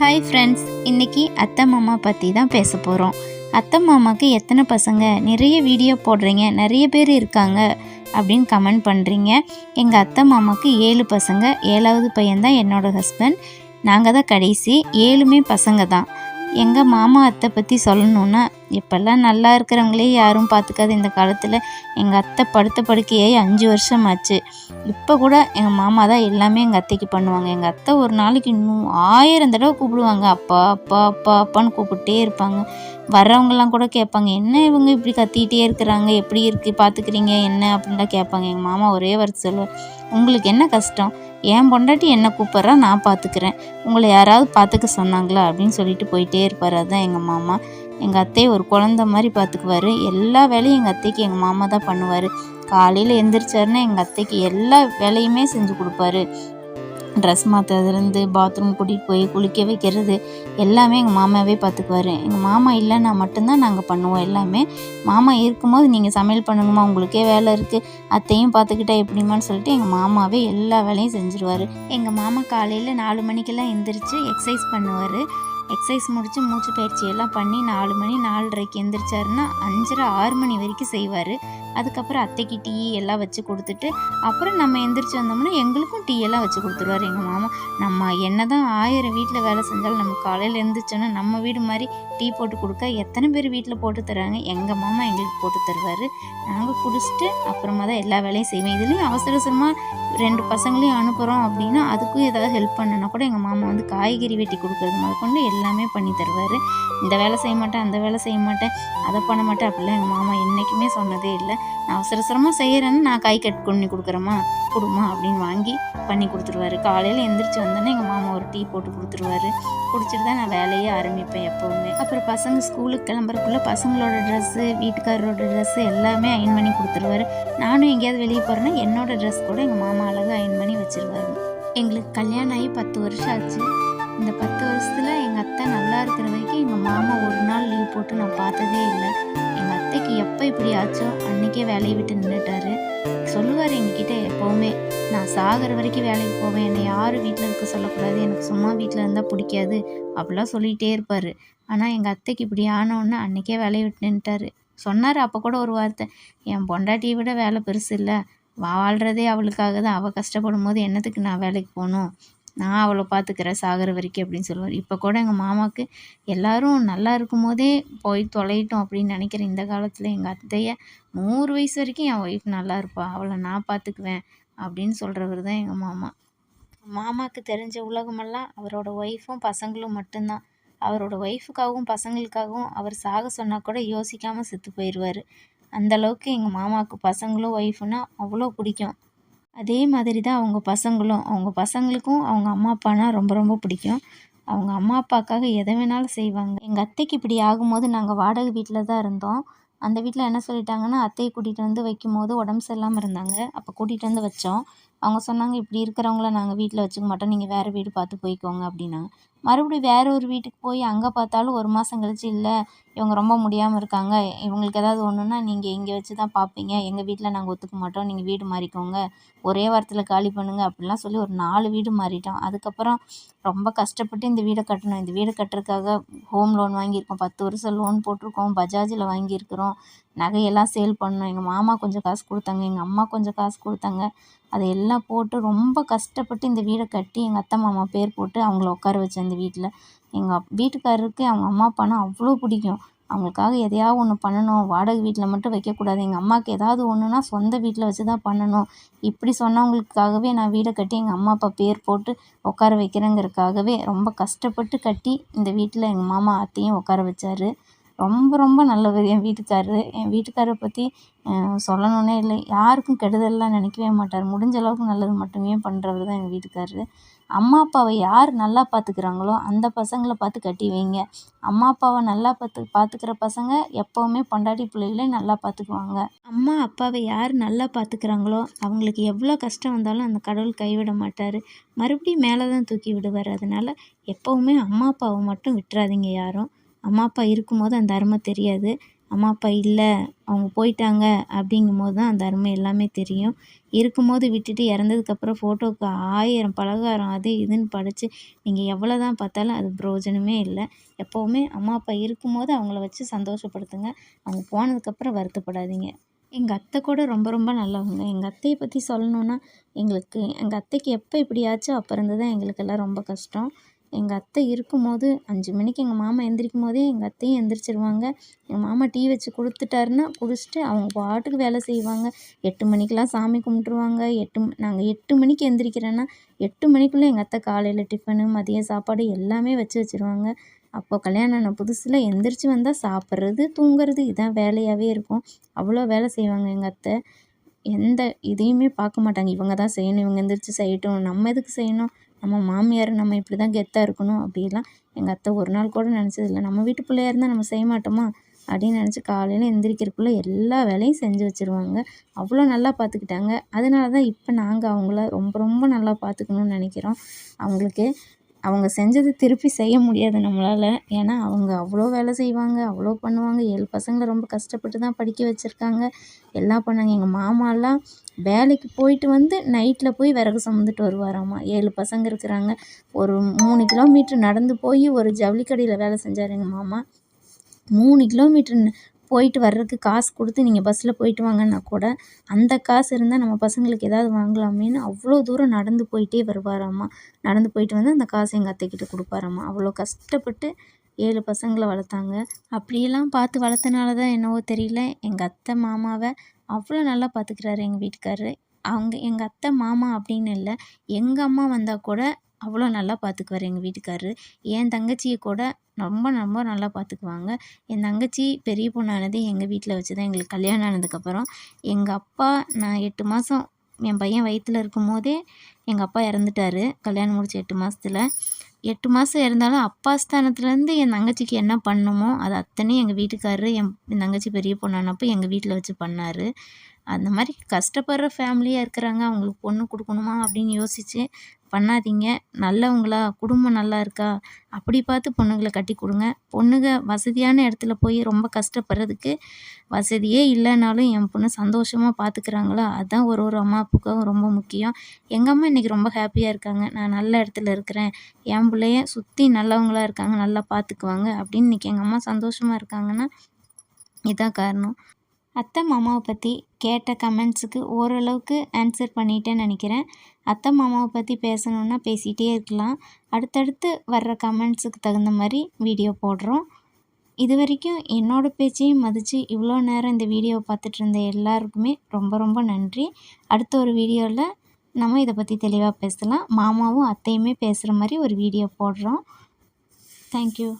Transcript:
Hi friends இன்னைக்கு அத்தை மாமா பற்றி தான் பேச போகிறோம் அத்தை மாமாவுக்கு எத்தனை பசங்க? நிறைய வீடியோ போடுறீங்க நிறைய பேர் இருக்காங்க அப்படின்னு கமெண்ட் பண்ணுறீங்க எங்கள் அத்தை மாமாவுக்கு ஏழு பசங்க ஏழாவது பையன்தான் என்னோடய ஹஸ்பண்ட் நாங்கள் தான் கடைசி ஏழுமே பசங்க தான். எங்கள் மாமா அத்தை பற்றி சொல்லணுன்னா இப்போல்லாம் நல்லா இருக்கிறவங்களே யாரும் பார்த்துக்காது இந்த காலத்தில் எங்கள் அத்தை படுத்த படுக்கையே அஞ்சு வருஷம் ஆச்சு இப்போ கூட எங்கள் மாமா தான் எல்லாமே எங்கள் அத்தைக்கு பண்ணுவாங்க. எங்கள் அத்தை ஒரு நாளைக்கு இன்னும் ஆயிரம் தடவை கூப்பிடுவாங்க. அப்பா அப்பா அப்பா அப்பான்னு கூப்பிட்டே இருப்பாங்க. வர்றவங்கெல்லாம் கூட கேட்பாங்க என்ன இவங்க இப்படி கத்திக்கிட்டே இருக்கிறாங்க? எப்படி இருக்குது பார்த்துக்கிறீங்க? என்ன? அப்படின்லாம் கேட்பாங்க. எங்கள் மாமா ஒரே வார்த்தை சொல்லுவார் உங்களுக்கு என்ன கஷ்டம்? என் பொண்டாட்டி என்ன கூப்பிட்றா? நான் பார்த்துக்கிறேன். உங்களை யாராவது பார்த்துக்க சொன்னாங்களா? அப்படின்னு சொல்லிட்டு போயிட்டே இருப்பார். அதுதான் எங்கள் மாமா. எங்கள் அத்தையை ஒரு குழந்த மாதிரி பார்த்துக்குவாரு எல்லா வேலையும் எங்கள் அத்தைக்கு எங்கள் மாமா தான் பண்ணுவார். காலையில் எந்திரிச்சாருன்னா எங்கள் அத்தைக்கு எல்லா வேலையுமே செஞ்சு கொடுப்பாரு. ட்ரெஸ் மாற்றுறதுலேருந்து பாத்ரூம் கூட்டிகிட்டு போய் குளிக்க வைக்கிறது எல்லாமே எங்கள் மாமாவே பார்த்துக்குவாரு எங்கள் மாமா இல்லைன்னா மட்டும்தான் நாங்கள் பண்ணுவோம் எல்லாமே. மாமா இருக்கும்போது நீங்கள் சமையல் பண்ணுங்கம்மா உங்களுக்கே வேலை இருக்குது அத்தையும் பார்த்துக்கிட்டா எப்படிமான்னு சொல்லிட்டு எங்கள் மாமாவே எல்லா வேலையும் செஞ்சுருவார். எங்கள் மாமா காலையில் நாலு மணிக்கெல்லாம் எந்திரிச்சு எக்ஸசைஸ் பண்ணுவார். எக்ஸசைஸ் முடித்து மூச்சு பயிற்சி எல்லாம் பண்ணி நாலு மணி நாலரைக்கு எந்திரிச்சாருன்னா அஞ்சரை ஆறு மணி வரைக்கும் செய்வார். அதுக்கப்புறம் அத்தைக்கு டீ எல்லாம் வச்சு கொடுத்துட்டு அப்புறம் நம்ம எந்திரிச்சு வந்தோம்னா எங்களுக்கும் டீ எல்லாம் வச்சு கொடுத்துருவாரு எங்கள் மாமா. நம்ம என்ன தான் ஆயிரம் வீட்டில் வேலை செஞ்சாலும் நம்ம காலையில் எழுந்திரிச்சோன்னா நம்ம வீடு மாதிரி டீ போட்டு கொடுக்க எத்தனை பேர் வீட்டில் போட்டு தராங்க? எங்கள் மாமா எங்களுக்கு போட்டு தருவார். நாங்கள் குடிச்சிட்டு அப்புறமா தான் எல்லா வேலையும் செய்வேன். இதுலேயும் அவசர அவசரமாக ரெண்டு பசங்களையும் அனுப்புகிறோம் அப்படின்னா அதுக்கும் ஏதாவது ஹெல்ப் பண்ணனா கூட எங்கள் மாமா வந்து காய்கறி வெட்டி கொடுக்குறது முதற்கொண்டு எல்லாமே பண்ணி தருவார். இந்த வேலை செய்ய மாட்டேன் அந்த வேலை செய்ய மாட்டேன் அதை பண்ண மாட்டேன் அப்படிலாம் எங்கள் மாமா என்றைக்குமே சொன்னதே இல்லை. நான் அவசர அவசரமாக செய்கிறேன்னு நான் கை கட் பண்ணி கொடுக்குறேம்மா கொடுமா அப்படின்னு வாங்கி பண்ணி கொடுத்துருவாரு. காலையில் எந்திரிச்சு வந்தோன்னே எங்கள் மாமா ஒரு டீ போட்டு கொடுத்துருவாரு. குடிச்சிட்டு தான் நான் வேலையே ஆரம்பிப்பேன் எப்போவுமே. அப்புறம் பசங்க ஸ்கூலுக்கு கிளம்புறக்குள்ளே பசங்களோட ட்ரெஸ்ஸு வீட்டுக்காரரோட ட்ரெஸ்ஸு எல்லாமே அயன் பண்ணி கொடுத்துருவாரு. நானும் எங்கேயாவது வெளியே போகிறேன்னா என்னோட ட்ரெஸ் கூட எங்கள் மாமா அழகாக அயன் பண்ணி வச்சிருவாரு. எங்களுக்கு கல்யாணம் ஆகி பத்து வருஷம் ஆச்சு. இந்த பத்து வருஷத்தில் போட்டு நான் பார்த்ததே இல்லை. எங்கள் அத்தைக்கு எப்போ இப்படி ஆச்சோ அன்றைக்கே வேலையை விட்டு நின்றுட்டாரு சொல்லுவார் எங்ககிட்ட எப்போவுமே நான் சாகிற வரைக்கும் வேலைக்கு போவேன். என்னை யாரும் வீட்டில் இருக்க சொல்லக்கூடாது. எனக்கு சும்மா வீட்டில் இருந்தால் பிடிக்காது. அப்படிலாம் சொல்லிகிட்டே இருப்பார். ஆனால் எங்கள் அத்தைக்கு இப்படி ஆனோன்னு அன்றைக்கே வேலையை விட்டு நின்றுட்டாரு சொன்னார் அப்போ கூட ஒரு வார்த்தை என் பொண்டாட்டியை விட வேலை பெருசு இல்லை. வாழ்கிறதே அவளுக்காக தான். அவள் கஷ்டப்படும் போது என்னத்துக்கு நான் வேலைக்கு போகணும்? நான் அவளை பார்த்துக்கிறேன் சாகிற வரைக்கும் அப்படின்னு சொல்லுவார். இப்போ கூட எங்கள் மாமாவுக்கு எல்லாரும் நல்லா இருக்கும் போதே போய் தொலையிட்டோம் அப்படின்னு நினைக்கிற இந்த காலத்தில் எங்கள் அத்தையை நூறு வயசு வரைக்கும் என் ஒய்ஃப் நல்லா இருப்பா. அவளை நான் பார்த்துக்குவேன் அப்படின்னு சொல்கிறவர் தான் எங்கள் மாமா. மாமாவுக்கு தெரிஞ்ச உலகமெல்லாம் அவரோட ஒய்ஃபும் பசங்களும் மட்டும்தான். அவரோட ஒய்ஃபுக்காகவும் பசங்களுக்காகவும் அவர் சாக சொன்னால் கூட யோசிக்காமல் செத்து போயிடுவார் அந்தளவுக்கு எங்கள் மாமாவுக்கு பசங்களும் ஒய்ஃபுன்னா அவ்வளோ பிடிக்கும். அதே மாதிரி தான் அவங்க பசங்களும். அவங்க பசங்களுக்கும் அவங்க அம்மா அப்பானா ரொம்ப ரொம்ப பிடிக்கும். அவங்க அம்மா அப்பாக்காக எதை வேணாலும் செய்வாங்க. எங்கள் அத்தைக்கு இப்படி ஆகும்போது நாங்கள் வாடகை வீட்டில் தான் இருந்தோம். அந்த வீட்டில் என்ன சொல்லிட்டாங்கன்னா அத்தையை கூட்டிகிட்டு வந்து வைக்கும்போது உடம்பு சரியில்லாமல் இருந்தாங்க. அப்போ கூட்டிகிட்டு வந்து வச்சோம். அவங்க சொன்னாங்க இப்படி இருக்கிறவங்கள நாங்கள் வீட்டில் வச்சுக்க மாட்டோம். நீங்கள் வேறு வீடு பார்த்து போய்க்கோங்க அப்படின்னாங்க. மறுபடியும் வேற ஒரு வீட்டுக்கு போய் அங்கே பார்த்தாலும் ஒரு மாதம் கழிச்சு இல்லை இவங்க ரொம்ப முடியாமல் இருக்காங்க. இவங்களுக்கு ஏதாவது ஒன்றுனா நீங்கள் இங்கே வச்சு தான் பார்ப்பீங்க எங்கள் வீட்டில் நாங்கள் ஒத்துக்க மாட்டோம். நீங்கள் வீடு மாறிக்கோங்க. ஒரே வாரத்தில் காலி பண்ணுங்கள் அப்படிலாம் சொல்லி ஒரு நாலு வீடு மாறிட்டோம். அதுக்கப்புறம் ரொம்ப கஷ்டப்பட்டு இந்த வீடை கட்டணும். இந்த வீடை கட்டுறதுக்காக ஹோம் லோன் வாங்கியிருக்கோம். பத்து வருஷம் லோன் போட்டிருக்கோம். பஜாஜில் வாங்கியிருக்கிறோம். நகையெல்லாம் சேல் பண்ணோம். எங்கள் மாமா கொஞ்சம் காசு கொடுத்தாங்க. எங்கள் அம்மா கொஞ்சம் காசு கொடுத்தாங்க. அதை எல்லாம் போட்டு ரொம்ப கஷ்டப்பட்டு இந்த வீடை கட்டி எங்கள் அத்தை மாமா பேர் போட்டு அவங்கள உட்கார வச்சேன் இந்த வீட்டில் எங்கள் வீட்டுக்காரருக்கு அவங்க அம்மா அப்பானா அவ்வளோ பிடிக்கும். அவங்களுக்காக எதையாவது ஒன்று பண்ணணும். வாடகை வீட்டில் மட்டும் வைக்கக்கூடாது. எங்கள் அம்மாவுக்கு ஏதாவது ஒன்றுனா சொந்த வீட்டில் வச்சு தான் பண்ணணும். இப்படி சொன்னவங்களுக்காகவே நான் வீடை கட்டி எங்கள் அம்மா அப்பா பேர் போட்டு உட்கார வைக்கிறேங்கிறதுக்காகவே ரொம்ப கஷ்டப்பட்டு கட்டி இந்த வீட்டில் எங்கள் மாமா அத்தையும் உட்கார வச்சாரு. ரொம்ப ரொம்ப நல்லவர் என் வீட்டுக்காரரு. என் வீட்டுக்காரரை பற்றி சொல்லணுன்னே இல்லை. யாருக்கும் கெடுதல்லாம் நினைக்கவே மாட்டார். முடிஞ்ச அளவுக்கு நல்லது மட்டுமே பண்ணுறவர் தான் எங்கள் வீட்டுக்காரரு. அம்மா அப்பாவை யார் நல்லா பார்த்துக்கிறாங்களோ அந்த பசங்களை பார்த்து கட்டி வைங்க. அம்மா அப்பாவை நல்லா பார்த்து பார்த்துக்கிற பசங்க எப்போவுமே பொண்டாட்டி பிள்ளைகளே நல்லா பார்த்துக்குவாங்க அம்மா அப்பாவை யார் நல்லா பார்த்துக்கிறாங்களோ அவங்களுக்கு எவ்வளோ கஷ்டம் வந்தாலும் அந்த கடவுள் கைவிட மாட்டார். மறுபடியும் மேலே தான் தூக்கி விடுவார். அதனால் எப்போவுமே அம்மா அப்பாவை மட்டும் விட்டுறாதீங்க யாரும். அம்மா அப்பா இருக்கும்போது அந்த அருமை தெரியாது. அம்மா அப்பா இல்லை அவங்க போயிட்டாங்க அப்படிங்கும்போது தான் அந்த அருமை எல்லாமே தெரியும். இருக்கும்போது விட்டுட்டு இறந்ததுக்கப்புறம் ஃபோட்டோவுக்கு ஆயிரம் பலகாரம் அது இதுன்னு படித்து நீங்கள் எவ்வளோ தான் பார்த்தாலும் அது பிரயோஜனமே இல்லை. எப்போவுமே அம்மா அப்பா இருக்கும்போது அவங்கள வச்சு சந்தோஷப்படுத்துங்க. அவங்க போனதுக்கப்புறம் வருத்தப்படாதீங்க. எங்கள் அத்தை கூட ரொம்ப ரொம்ப நல்லவங்க. எங்கள் அத்தையை பற்றி சொல்லணுன்னா எங்களுக்கு எங்கள் அத்தைக்கு எப்போ இப்படியாச்சும் அப்போ இருந்து தான் எங்களுக்கெல்லாம் ரொம்ப கஷ்டம். எங்கள் அத்தை இருக்கும்போது அஞ்சு மணிக்கு எங்கள் மாமா எந்திரிக்கும் போதே எங்கள் அத்தையும் எந்திரிச்சிருவாங்க. எங்கள் மாமா டீ வச்சு கொடுத்துட்டாருன்னா குடிச்சிட்டு அவங்க பாட்டுக்கு வேலை செய்வாங்க. எட்டு மணிக்கெலாம் சாமி கும்பிட்ருவாங்க எட்டு நாங்கள் எட்டு மணிக்கு எந்திரிக்கிறேன்னா எட்டு மணிக்குள்ளே எங்கள் அத்தை காலையில் டிஃபனு மதிய சாப்பாடு எல்லாமே வச்சு வச்சுருவாங்க. அப்போ கல்யாணம் ஆன புதுசில் எந்திரிச்சு வந்தால் சாப்பிட்றது தூங்குறது இதான் வேலையாகவே இருக்கும். அவ்வளோ வேலை செய்வாங்க எங்கள் அத்தை. எந்த இதையுமே பார்க்க மாட்டாங்க. இவங்க தான் செய்யணும் இவங்க எந்திரிச்சு செய்யட்டும். நம்ம எதுக்கு செய்யணும்? நம்ம மாமியார் நம்ம இப்படி தான் கெத்தாக இருக்கணும் அப்படிலாம் எங்கள் அத்தை ஒரு நாள் கூட நினச்சதில்ல. நம்ம வீட்டு பிள்ளையாக இருந்தால் நம்ம செய்ய மாட்டோமா? அப்படின்னு நினச்சி காலையில் எந்திரிக்கிறக்குள்ளே எல்லா வேலையும் செஞ்சு வச்சுருவாங்க. அவ்வளோ நல்லா பார்த்துக்கிட்டாங்க அதனால தான் இப்போ நாங்கள் அவங்கள ரொம்ப ரொம்ப நல்லா பார்த்துக்கணுன்னு நினைக்கிறோம். அவங்களுக்கு அவங்க செஞ்சது திருப்பி செய்ய முடியாது நம்மளால். ஏன்னா அவங்க அவ்வளோ வேலை செய்வாங்க அவ்வளோ பண்ணுவாங்க. ஏழு பசங்களை ரொம்ப கஷ்டப்பட்டு தான் படிக்க வச்சுருக்காங்க. எல்லாம் பண்ணாங்க. எங்கள் மாமாலாம் வேலைக்கு போயிட்டு வந்து நைட்டில் போய் விறகு சுமந்துட்டு வருவாராம்மா ஏழு பசங்க இருக்கிறாங்க. ஒரு மூணு கிலோமீட்ரு நடந்து போய் ஒரு ஜவுளி கடையில் வேலை செஞ்சார் எங்கள் மாமா. மூணு கிலோமீட்ரு போயிட்டு வர்றதுக்கு காசு கொடுத்து நீங்கள் பஸ்ஸில் போயிட்டு வாங்கன்னா கூட அந்த காசு இருந்தால் நம்ம பசங்களுக்கு ஏதாவது வாங்கலாமேன்னு அவ்வளோ தூரம் நடந்து போயிட்டே வருவாராம்மா நடந்து போயிட்டு வந்து அந்த காசை எங்கள் அத்தைக்கிட்ட கொடுப்பாராம்மா அவ்வளோ கஷ்டப்பட்டு ஏழு பசங்களை வளர்த்தாங்க. அப்படியெல்லாம் பார்த்து வளர்த்தனால தான் என்னவோ தெரியல. எங்கள் அத்தை மாமாவை அவ்வளோ நல்லா பார்த்துக்கிறாரு எங்கள் வீட்டுக்காரரு. அவங்க எங்கள் அத்தை மாமா அப்படின்னு இல்லை எங்கள் அம்மா வந்தால் கூட அவ்வளோ நல்லா பார்த்துக்குவார் எங்கள் வீட்டுக்காரரு. என் தங்கச்சியை கூட ரொம்ப ரொம்ப நல்லா பார்த்துக்குவாங்க. என் தங்கச்சி பெரிய பொண்ணானது எங்கள் வீட்டில் வச்சு தான் எங்களுக்கு கல்யாணம் ஆனதுக்கப்புறம். எங்கள் அப்பா நான் எட்டு மாதம் என் பையன் வயிற்றில் இருக்கும் போதே எங்கள் அப்பா இறந்துட்டாரு. கல்யாணம் முடிச்ச எட்டு மாதத்துல எட்டு மாதம் இருந்தாலும் அப்பா ஸ்தானத்துலேருந்து என் தங்கச்சிக்கு என்ன பண்ணணுமோ அது அத்தனையும் எங்கள் வீட்டுக்காரரு என் என் தங்கச்சி பெரிய பொண்ணானப்போ எங்கள் வீட்டில் வச்சு பண்ணார். அந்த மாதிரி கஷ்டப்படுற ஃபேமிலியாக இருக்கிறாங்க. அவங்களுக்கு பொண்ணு கொடுக்கணுமா அப்படின்னு யோசித்து பண்ணாதீங்க. நல்லவங்களா? குடும்பம் நல்லா இருக்கா? அப்படி பார்த்து பொண்ணுங்களை கட்டி கொடுங்க. பொண்ணுங்க வசதியான இடத்துல போய் ரொம்ப கஷ்டப்படுறதுக்கு வசதியே இல்லைனாலும் என் பொண்ணு சந்தோஷமாக பார்த்துக்கிறாங்களா? அதுதான் ஒரு ஒரு அம்மா அப்பாவுக்கும் ரொம்ப முக்கியம். எங்கள் அம்மா இன்றைக்கி ரொம்ப ஹாப்பியாக இருக்காங்க. நான் நல்ல இடத்துல இருக்கிறேன். என் பிள்ளைய சுற்றி நல்லவங்களா இருக்காங்க. நல்லா பார்த்துக்குவாங்க. அப்படின்னு இன்றைக்கி எங்கள் அம்மா சந்தோஷமாக இருக்காங்கன்னா இதுதான் காரணம். அத்தை மாமாவை பற்றி கேட்ட கமெண்ட்ஸுக்கு ஓரளவுக்கு ஆன்சர் பண்ணிட்டேன்னு நினைக்கிறேன். அத்தை மாமாவை பற்றி பேசணுன்னா பேசிகிட்டே இருக்கலாம். அடுத்தடுத்து வர்ற கமெண்ட்ஸுக்கு தகுந்த மாதிரி வீடியோ போடுறோம். இது வரைக்கும் என்னோடய பேச்சையும் மதித்து இவ்வளோ நேரம் இந்த வீடியோவை பார்த்துட்டு இருந்த எல்லாருக்குமே ரொம்ப ரொம்ப நன்றி. அடுத்த ஒரு வீடியோவில் நம்ம இதை பற்றி தெளிவாக பேசலாம். மாமாவும் அத்தையுமே பேசுகிற மாதிரி ஒரு வீடியோ போடுறோம். தேங்க்யூ